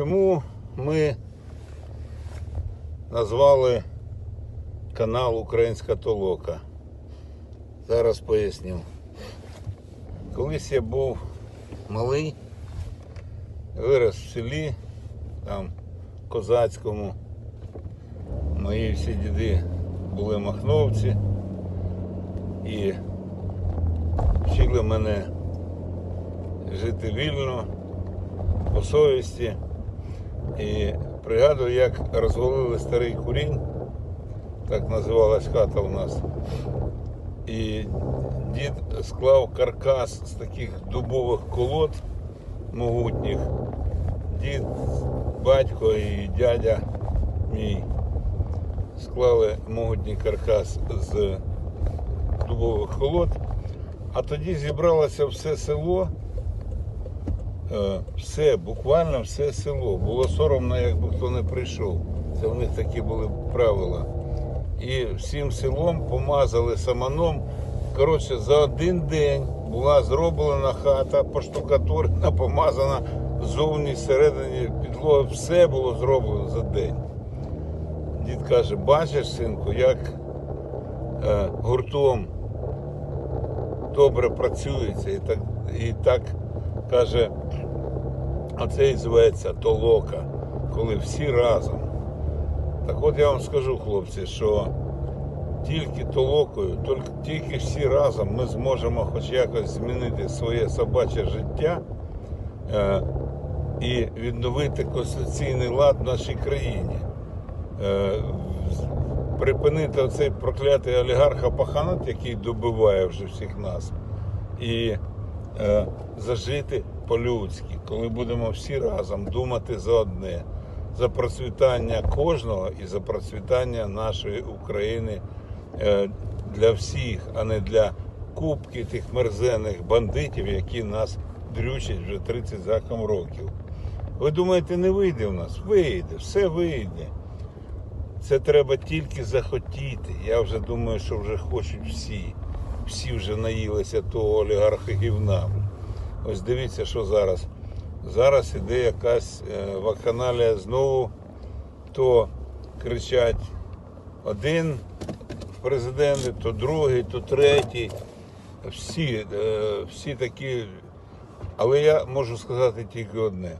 Чому ми назвали канал Українська Толока? Зараз поясню. Колись я був малий, вирос в селі, там козацькому. Мої всі діди були махновці і вчили мене жити вільно, по совісті. І пригадую, як розвалили старий курінь, так називалась хата у нас. І дід склав каркас з таких дубових колод могутніх. Дід, батько і дядя мій склали могутній каркас з дубових колод, а тоді зібралося все село, все, буквально все село. Було соромно, якби хто не прийшов. Це в них такі були правила. І всім селом помазали саманом. Коротше, за один день була зроблена хата, поштукатурена, помазана ззовні, всередині підлога. Все було зроблено за день. Дід каже, бачиш, синку, як е, гуртом добре працюється. І так, і так каже, оце і зветься толока, коли всі разом. Так от я вам скажу, хлопці, що тільки толокою, тільки, всі разом ми зможемо хоч якось змінити своє собаче життя е, і відновити конституційний лад в нашій країні. Е, припинити оцей проклятий олігарх-апаханат, який добиває вже всіх нас, і е, зажити по-людськи, коли будемо всі разом думати за одне, за процвітання кожного і за процвітання нашої України е, для всіх, а не для кубки тих мерзенних бандитів, які нас дрючать вже 30 заком років. Ви думаєте, не вийде в нас? Вийде, все вийде. Це треба тільки захотіти. Я вже думаю, що вже хочуть всі. Всі вже наїлися того олігарха гівна. Ось дивіться, що зараз. Зараз іде якась е, вакханалія знову, то кричать один президент, то другий, то третій. Всі, е, всі такі. Але я можу сказати тільки одне.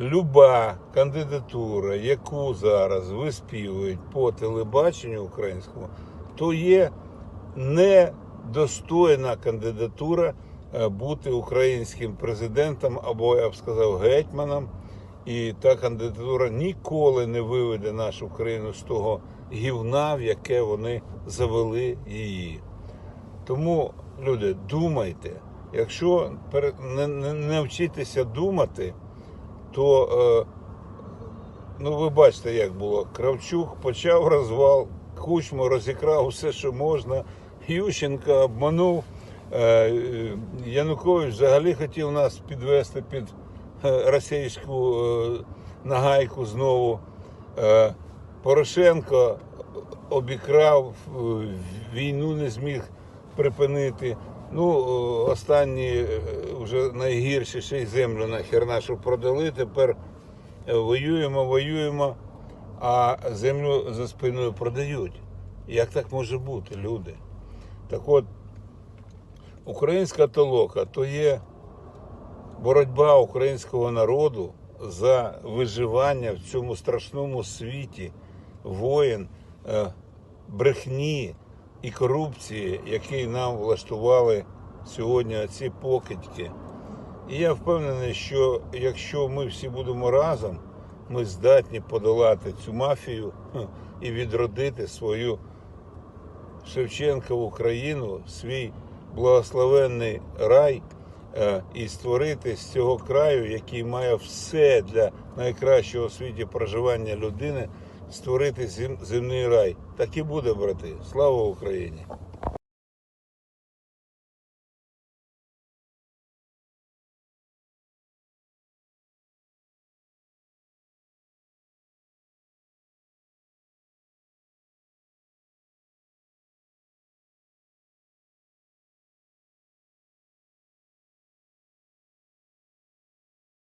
Люба кандидатура, яку зараз виспівують по телебаченню українському, то є недостойна кандидатура бути українським президентом або, я б сказав, гетьманом. І та кандидатура ніколи не виведе нашу країну з того гівна, в яке вони завели її. Тому, люди, думайте, якщо не, не, не вчитися думати, то е, ну ви бачите, як було. Кравчук почав розвал, Кучмо розікрав все, що можна. Ющенка обманув. Е, е, Янукович взагалі хотів нас підвести під е, російську нагайку знову. Порошенко обікрав, війну не зміг припинити. Ну, останні вже найгірші ще й землю нахер нашу продали. Тепер воюємо, воюємо, а землю за спиною продають. Як так може бути, люди? Так от, українська толока то є боротьба українського народу за виживання в цьому страшному світі воїн, е, брехні і корупції, які нам влаштували сьогодні ці покидьки. І я впевнений, що якщо ми всі будемо разом, ми здатні подолати цю мафію і відродити свою Шевченкову країну, свій благословенний рай е, і створити з цього краю, який має все для найкращого у світі проживання людини, створити земний рай. Так і буде, брати. Слава Україні!